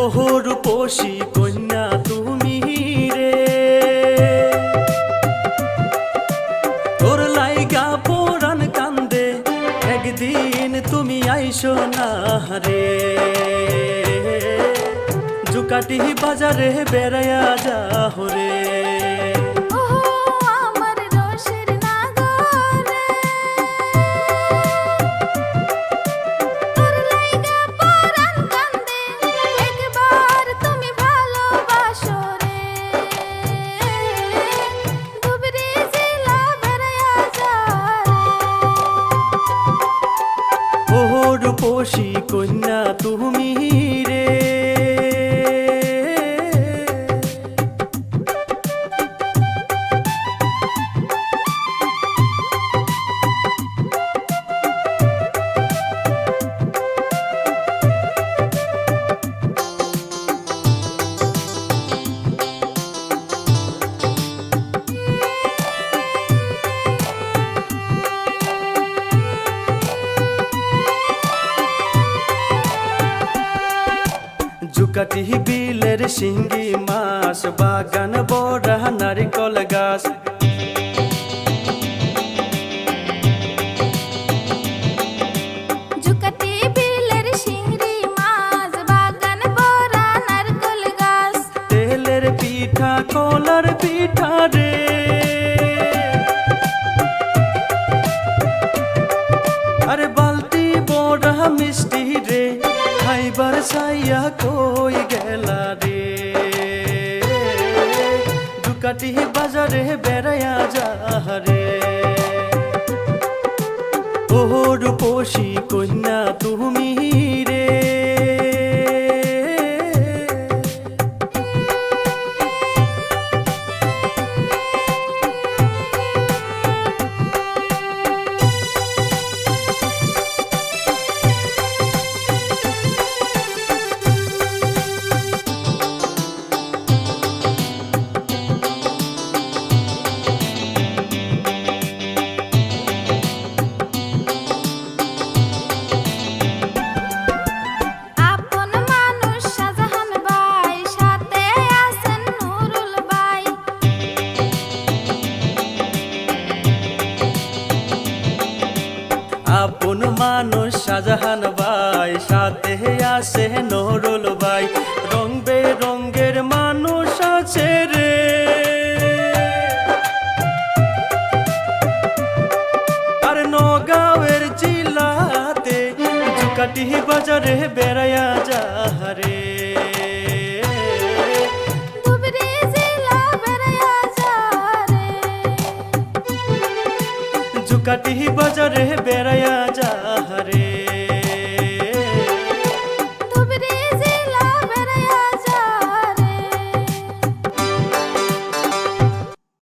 ওহর পশি কন্যা তুমি রে। তোর লাইগা পোরান কান্দে, একদিন তুমি আইসো না রে। জুকাটি বাজারে বেড়াইয়া যাও রে। রূপসী কন্যা তুমি রে। জুকাটি বিলের সিঙ্গি মাছ বাগান বড় নারিকল গাছ। খাইবার সাইয়া কই গেলা রে? দুকাটি বাজারে বেড়াইয়া যা রে? ও রূপসী কন্যা তুমি শাহজাহান ভাই সাথে আসে নরুল ভাই। রং বেরঙ্গের মানুষ আছে রে। আর নগাঁওয়ের জিলাতে জুকাটি বাজারে বেড়াইয়া যা রে। যা বাজারে বেড়ায়া যা